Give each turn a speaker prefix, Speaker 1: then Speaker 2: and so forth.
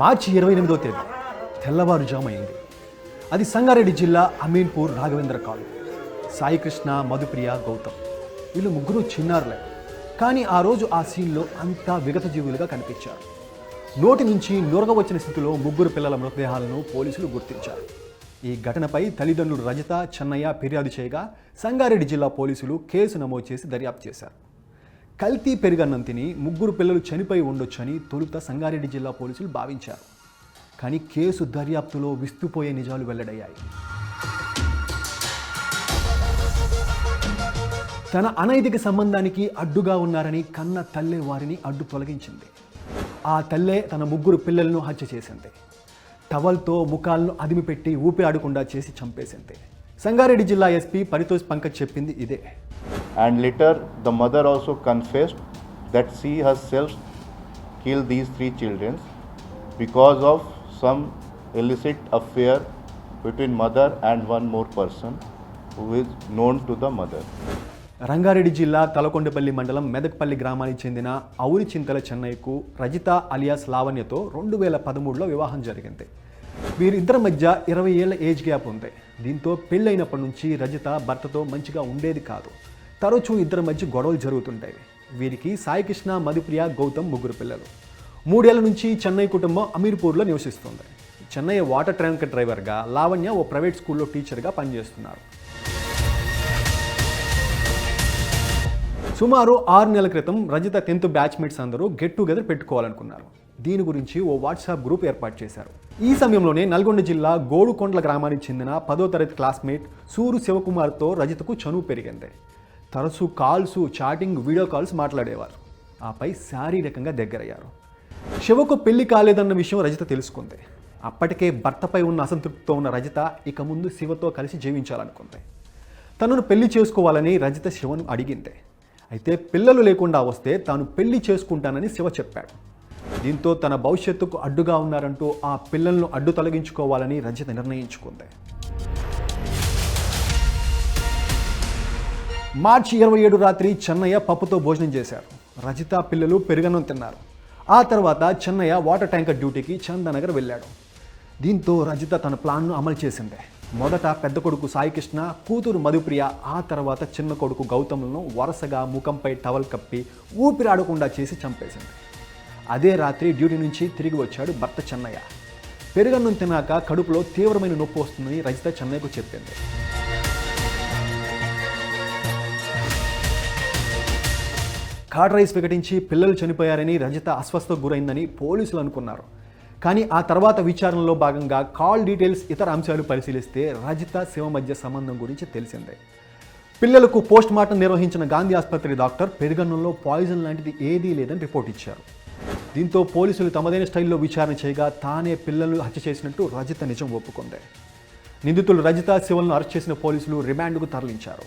Speaker 1: మార్చి ఇరవై ఎనిమిదో తేదీ తెల్లవారుజాము అయింది అది సంగారెడ్డి జిల్లా అమీన్పూర్ రాఘవేంద్ర కాలు సాయికృష్ణ మధుప్రియ గౌతమ్ వీళ్ళు ముగ్గురు చిన్నారులే. కానీ ఆ రోజు ఆ సీన్లో అంతా విగత జీవులుగా కనిపించారు. నోటి నుంచి నొరగ వచ్చిన స్థితిలో ముగ్గురు పిల్లల మృతదేహాలను పోలీసులు గుర్తించారు. ఈ ఘటనపై తల్లిదండ్రులు రజత చెన్నయ్య ఫిర్యాదు చేయగా సంగారెడ్డి జిల్లా పోలీసులు కేసు నమోదు చేసి దర్యాప్తు చేశారు. కల్తీ పెరుగన్నం తిని ముగ్గురు పిల్లలు చనిపోయి ఉండొచ్చని తొలుత సంగారెడ్డి జిల్లా పోలీసులు భావించారు. కానీ కేసు దర్యాప్తులో విస్తుపోయే నిజాలు వెల్లడయ్యాయి. తన అనైతిక సంబంధానికి అడ్డుగా ఉన్నారని కన్న తల్లే వారిని అడ్డు తొలగించింది. ఆ తల్లే తన ముగ్గురు పిల్లలను హత్య చేసింది. టవల్తో ముఖాలను అదిమిపెట్టి ఊపిరాడకుండా చేసి చంపేసింది. సంగారెడ్డి జిల్లా ఎస్పీ పరితోష్ పంకజ్ చెప్పింది ఇదే.
Speaker 2: And later the mother also confessed that she herself killed these three children because of some illicit affair between mother and one more person who is known to the mother
Speaker 1: Rangareddy జిల్లా తలకొండపల్లి మండలం మెదక్పల్లి గ్రామానికి చెందిన ఔరి చింతల చెన్నైకు Rajitha alias లావణ్యతో రెండు వేల పదమూడులో వివాహం జరిగింది వీరిద్దరి మధ్య ఇరవై ఏళ్ళ ఏజ్ గ్యాప్ ఉంది దీంతో పెళ్ళైనప్పటి నుంచి రజిత భర్తతో మంచిగా ఉండేది కాదు తరచూ ఇద్దరి మధ్య గొడవలు జరుగుతుంటాయి వీరికి సాయికృష్ణ మధుప్రియ గౌతమ్ ముగ్గురు పిల్లలు. మూడేళ్ళ నుంచి చెన్నై కుటుంబం అమీర్పూర్లో నివసిస్తుంది. చెన్నై వాటర్ ట్రాంక్ డ్రైవర్గా లావణ్య ఓ ప్రైవేట్ స్కూల్లో టీచర్గా పనిచేస్తున్నారు. సుమారు ఆరు నెలల క్రితం రజిత టెన్త్ బ్యాచ్మేట్స్ అందరూ గెట్ టుగెదర్ పెట్టుకోవాలనుకున్నారు. దీని గురించి ఓ వాట్సాప్ గ్రూప్ ఏర్పాటు చేశారు. ఈ సమయంలోనే నల్గొండ జిల్లా గోడుకొండల గ్రామానికి చెందిన పదో తరగతి క్లాస్మేట్ సూరు శివకుమార్తో రజితకు చనువు పెరిగింది. తరచూ కాల్స్ చాటింగ్ వీడియో కాల్స్ మాట్లాడేవారు. ఆపై శారీరకంగా దగ్గరయ్యారు. శివకు పెళ్ళి కాలేదన్న విషయం రజిత తెలుసుకుంది. అప్పటికే భర్తపై ఉన్న అసంతృప్తితో ఉన్న రజిత ఇక ముందు శివతో కలిసి జీవించాలనుకుంది. తనను పెళ్ళి చేసుకోవాలని రజిత శివను అడిగింది. అయితే పిల్లలు లేకుండా వస్తే తాను పెళ్ళి చేసుకుంటానని శివ చెప్పాడు. దీంతో తన భవిష్యత్తుకు అడ్డుగా ఉన్నారంటూ ఆ పిల్లలను అడ్డు తొలగించుకోవాలని రజిత నిర్ణయించుకుంది. మార్చి ఇరవై ఏడు రాత్రి చెన్నయ్య పప్పుతో భోజనం చేశారు. రజిత పిల్లలు పెరుగన్నం తిన్నారు. ఆ తర్వాత చెన్నయ్య వాటర్ ట్యాంకర్ డ్యూటీకి చందనగర్ వెళ్ళాడు. దీంతో రజిత తన ప్లాన్ను అమలు చేసింది. మొదట పెద్ద కొడుకు సాయికృష్ణ కూతురు మధుప్రియ ఆ తర్వాత చిన్న కొడుకు గౌతమ్లను వరుసగా ముఖంపై టవల్ కప్పి ఊపిరాడకుండా చేసి చంపేసింది. అదే రాత్రి డ్యూటీ నుంచి తిరిగి వచ్చాడు భర్త చెన్నయ్య. పెరుగన్నం తిన్నాక కడుపులో తీవ్రమైన నొప్పి వస్తుందని రజిత చెన్నయ్యకు చెప్పింది. కార్డ్ రైస్ వికటించి పిల్లలు చనిపోయారని రజిత అస్వస్థకు గురైందని పోలీసులు అనుకున్నారు. కానీ ఆ తర్వాత విచారణలో భాగంగా కాల్ డీటెయిల్స్ ఇతర అంశాలు పరిశీలిస్తే రజిత శివ మధ్య సంబంధం గురించి తెలిసిందే. పిల్లలకు పోస్ట్ మార్టం నిర్వహించిన గాంధీ ఆసుపత్రి డాక్టర్ పెరుగన్నంలో పాయిజన్ లాంటిది ఏదీ లేదని రిపోర్ట్ ఇచ్చారు. దీంతో పోలీసులు తమదైన స్టైల్లో విచారణ చేయగా తానే పిల్లలు హత్య చేసినట్టు రజిత నిజం ఒప్పుకుంది. నిందితులు రజిత శివలను అరెస్ట్ చేసిన పోలీసులు రిమాండ్కు తరలించారు.